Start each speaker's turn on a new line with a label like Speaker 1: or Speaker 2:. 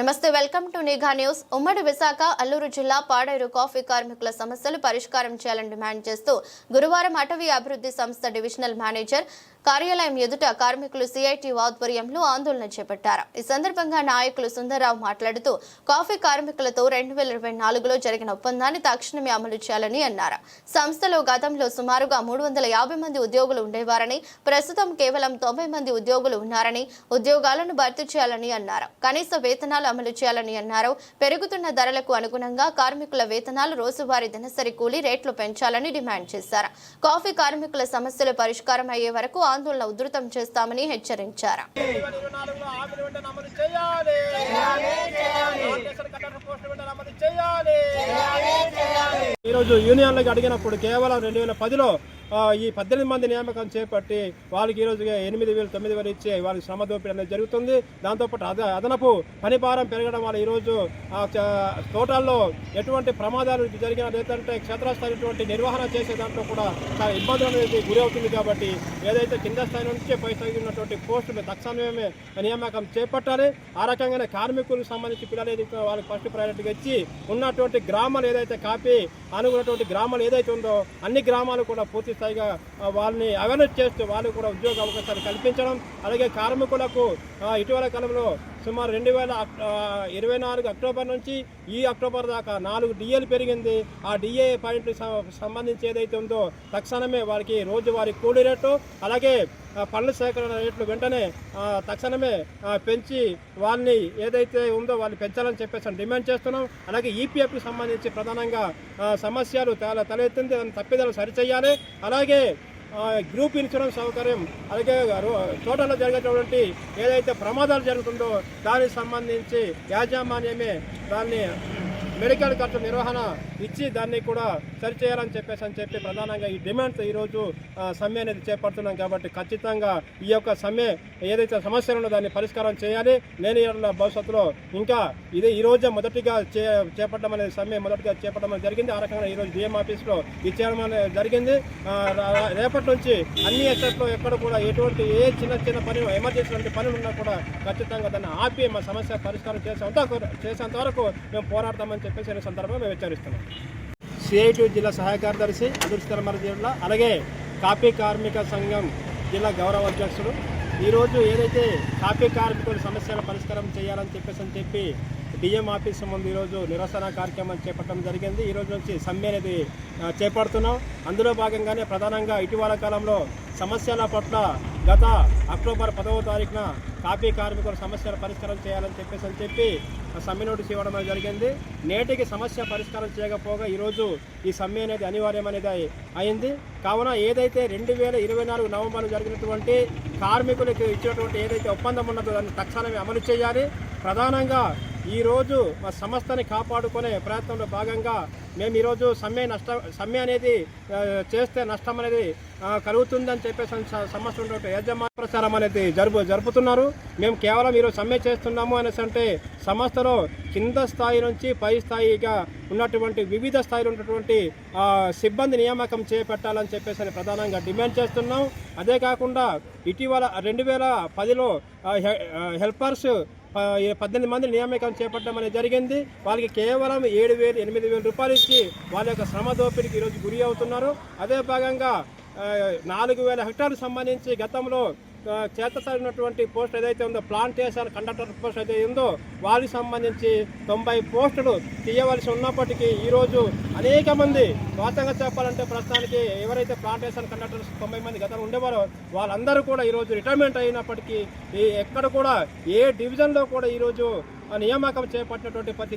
Speaker 1: నమస్తే welcome to నిఘా news. ఉమ్మడి విశాఖ అల్లూరు జిల్లా పాడేరు కాఫీ కార్మికుల సమస్యలు పరిష్కారం చేయాలని డిమాండ్ చేస్తూ గురువారం అటవీ అభివృద్ధి సంస్థ డివిజనల్ మేనేజర్ కార్యాలయం ఎదుట కార్మికులు సిఐటి ఆధ్వర్యంలో ఆందోళన చేపట్టారు. ఈ సందర్భంగా నాయకులు సుందరరావు మాట్లాడుతూ కాఫీ కార్మికులతో రెండు వేల ఇరవై నాలుగులో జరిగిన ఒప్పందాన్ని తక్షణమే అమలు చేయాలని అన్నారు. సంస్థలో గతంలో సుమారుగా మూడు వందల యాభై మంది ఉద్యోగులు ఉండేవారని ప్రస్తుతం కేవలం తొంభై మంది ఉద్యోగులు ఉన్నారని ఉద్యోగాలను భర్తీ చేయాలని అన్నారు. కనీస వేతనాలు అమలు చేయాలని అన్నారు. పెరుగుతున్న ధరలకు అనుగుణంగా కార్మికుల వేతనాలు రోజువారీ దినసరి కూలీ రేట్లు పెంచాలని డిమాండ్ చేశారు. కాఫీ కార్మికుల సమస్యలు పరిష్కారం అయ్యే వరకు ఆందోళన ఉధృతం చేస్తామని హెచ్చరించారు.
Speaker 2: చేయాలి ఆర్టీసీ కట్టడ పోస్టులు వెంటనే అమలు చేయాలి ఈరోజు యూనియన్లకు అడిగినప్పుడు కేవలం రెండు వేల పదిలో ఈ పద్దెనిమిది మంది నియామకం చేపట్టి వాళ్ళకి ఈరోజు ఎనిమిది వేలు తొమ్మిది వేలు ఇచ్చి వాళ్ళకి శ్రమ దోపిడీ అనేది జరుగుతుంది. దాంతోపాటు అద అదనపు పని భారం పెరగడం వల్ల ఈరోజు తోటల్లో ఎటువంటి ప్రమాదాలు జరిగిన లేదంటే క్షేత్రస్థాయి నిర్వహణ చేసే దాంట్లో కూడా చాలా ఇబ్బందులు అనేది గురి అవుతుంది కాబట్టి ఏదైతే కింద స్థాయి నుంచి పై స్థాయి ఉన్నటువంటి పోస్టులు తక్షణమే నియామకం చేపట్టాలి. ఆ రకంగానే కార్మికులకు సంబంధించి పిల్లలు వాళ్ళకి ఫస్ట్ ప్రయారిటీగా ఇచ్చి ఉన్నటువంటి గ్రామాలు ఏదైతే కాపీ అనుకున్నటువంటి గ్రామాలు ఏదైతే ఉందో అన్ని గ్రామాలు కూడా పూర్తి స్థాయిగా వాళ్ళని అవేర్నెస్ చేస్తూ వాళ్ళు కూడా ఉద్యోగ అవకాశాలు కల్పించడం అలాగే కార్మికులకు ఇటీవల కాలంలో సుమారు రెండు వేల ఇరవై నాలుగు అక్టోబర్ నుంచి ఈ అక్టోబర్ దాకా నాలుగు డిఏలు పెరిగింది. ఆ డిఏ పాయింట్ సంబంధించి ఏదైతే ఉందో తక్షణమే వారికి రోజువారీ కూలీ రేటు అలాగే పళ్ళ సేకరణ రేట్లు వెంటనే తక్షణమే పెంచి వాళ్ళని ఏదైతే ఉందో వాళ్ళు పెంచాలని చెప్పేసి డిమాండ్ చేస్తున్నాం. అలాగే ఈపీఎఫ్కి సంబంధించి ప్రధానంగా సమస్యలు తల తలెత్తింది. తప్పిదాలు సరిచేయాలి. అలాగే గ్రూప్ ఇన్సూరెన్స్ సౌకర్యం అలాగే రో- తోటలో జరిగేటటువంటి ఏదైతే ప్రమాదాలు జరుగుతుందో దానికి సంబంధించి యాజమాన్యమే దాన్ని మెడికల్ ఖర్చు నిర్వహణ ఇచ్చి దాన్ని కూడా సరిచేయాలని చెప్పేసి అని చెప్పి ప్రధానంగా ఈ డిమాండ్స్ ఈరోజు సమ్మె అనేది చేపడుతున్నాం కాబట్టి ఖచ్చితంగా ఈ యొక్క సమ్మె ఏదైతే సమస్యలు ఉన్నదో దాన్ని పరిష్కారం చేయాలి. లేని భవిష్యత్తులో ఇంకా ఇది ఈరోజే మొదటిగా చే చేపట్టడం అనేది సమ్మె మొదటిగా చేపట్టడం అనేది జరిగింది. ఆ రకంగా ఈరోజు డిఎం ఆఫీస్లో ఇచ్చేయడం అనేది జరిగింది. రేపటి నుంచి అన్ని ఎస్టేట్లో ఎక్కడ కూడా ఎటువంటి ఏ చిన్న చిన్న పని ఎమర్జెన్సీ వంటి పనులు ఉన్నా కూడా ఖచ్చితంగా దాన్ని ఆపి మా సమస్య పరిష్కారం చేసేంత చేసేంత వరకు మేము పోరాడతామని చెప్పేసి సందర్భంగా మేము హెచ్చరిస్తున్నాం. సిఐటి జిల్లా సహాయ కార్యదర్శి అదృష్టకరమర జిల్లా అలాగే కాపీ కార్మిక సంఘం జిల్లా గౌరవ అధ్యక్షుడు ఈరోజు ఏదైతే కాపీ కార్మికుల సమస్యల పరిష్కారం చేయాలని చెప్పేసి అని చెప్పి డిఎం ఆఫీస్ ముందు ఈరోజు నిరసన కార్యక్రమం చేపట్టడం జరిగింది. ఈరోజు నుంచి సమ్మె అనేది చేపడుతున్నాం. అందులో భాగంగానే ప్రధానంగా ఇటీవల కాలంలో సమస్యల పట్ల గత అక్టోబర్ పదవ తారీఖున కాపీ కార్మికుల సమస్యల పరిష్కారం చేయాలని చెప్పేసి అని చెప్పి సమ్మె నోటీస్ ఇవ్వడం జరిగింది. నేటికి సమస్య పరిష్కారం చేయకపోగా ఈరోజు ఈ సమ్మె అనేది అనివార్యం అనేది అయింది. కావున ఏదైతే రెండు వేల ఇరవై నాలుగు నవంబర్ జరిగినటువంటి కార్మికులకు ఇచ్చినటువంటి ఏదైతే ఒప్పందం ఉన్నదో దాన్ని తక్షణమే అమలు చేయాలి. ప్రధానంగా ఈరోజు మా సంస్థని కాపాడుకునే ప్రయత్నంలో భాగంగా మేము ఈరోజు సమ్మె నష్టం సమ్మె అనేది చేస్తే నష్టం అనేది కలుగుతుందని చెప్పేసి స- సంస్థ యజమాన ప్రచారం అనేది జరుపు జరుపుతున్నారు. మేము కేవలం ఈరోజు సమ్మె చేస్తున్నాము అనేసి అంటే సంస్థలో కింద స్థాయి నుంచి పై స్థాయిగా ఉన్నటువంటి వివిధ స్థాయిలో ఉన్నటువంటి సిబ్బంది నియామకం చేపట్టాలని చెప్పేసి అని ప్రధానంగా డిమాండ్ చేస్తున్నాం. అదే కాకుండా ఇటీవల రెండు వేల పదిలో హె- హెల్పర్స్ పద్దెనిమిది మంది నియామకం చేపట్టడం అనేది జరిగింది. వాళ్ళకి కేవలం ఏడు వేలు ఎనిమిది వేల రూపాయలు ఇచ్చి వాళ్ళ యొక్క శ్రమ దోపిడీకి ఈరోజు గురి అవుతున్నారు. అదే భాగంగా నాలుగు వేల హెక్టార్లకు సంబంధించి గతంలో చేతసారినటువంటి పోస్ట్ ఏదైతే ఉందో ప్లాంటేషన్ కండక్టర్ పోస్ట్ అయితే ఉందో వారికి సంబంధించి తొంభై పోస్టులు తీయవలసి ఉన్నప్పటికీ ఈరోజు అనేక మంది వాస్తవంగా చెప్పాలంటే ప్రస్తుతానికి ఎవరైతే ప్లాంటేషన్ కండక్టర్స్ తొంభై మంది గతంలో ఉండేవారో వాళ్ళందరూ కూడా ఈరోజు రిటైర్మెంట్ అయినప్పటికీ ఎక్కడ కూడా ఏ డివిజన్లో కూడా ఈరోజు ఆ నియామకం చేపట్టినటువంటి ప్రతి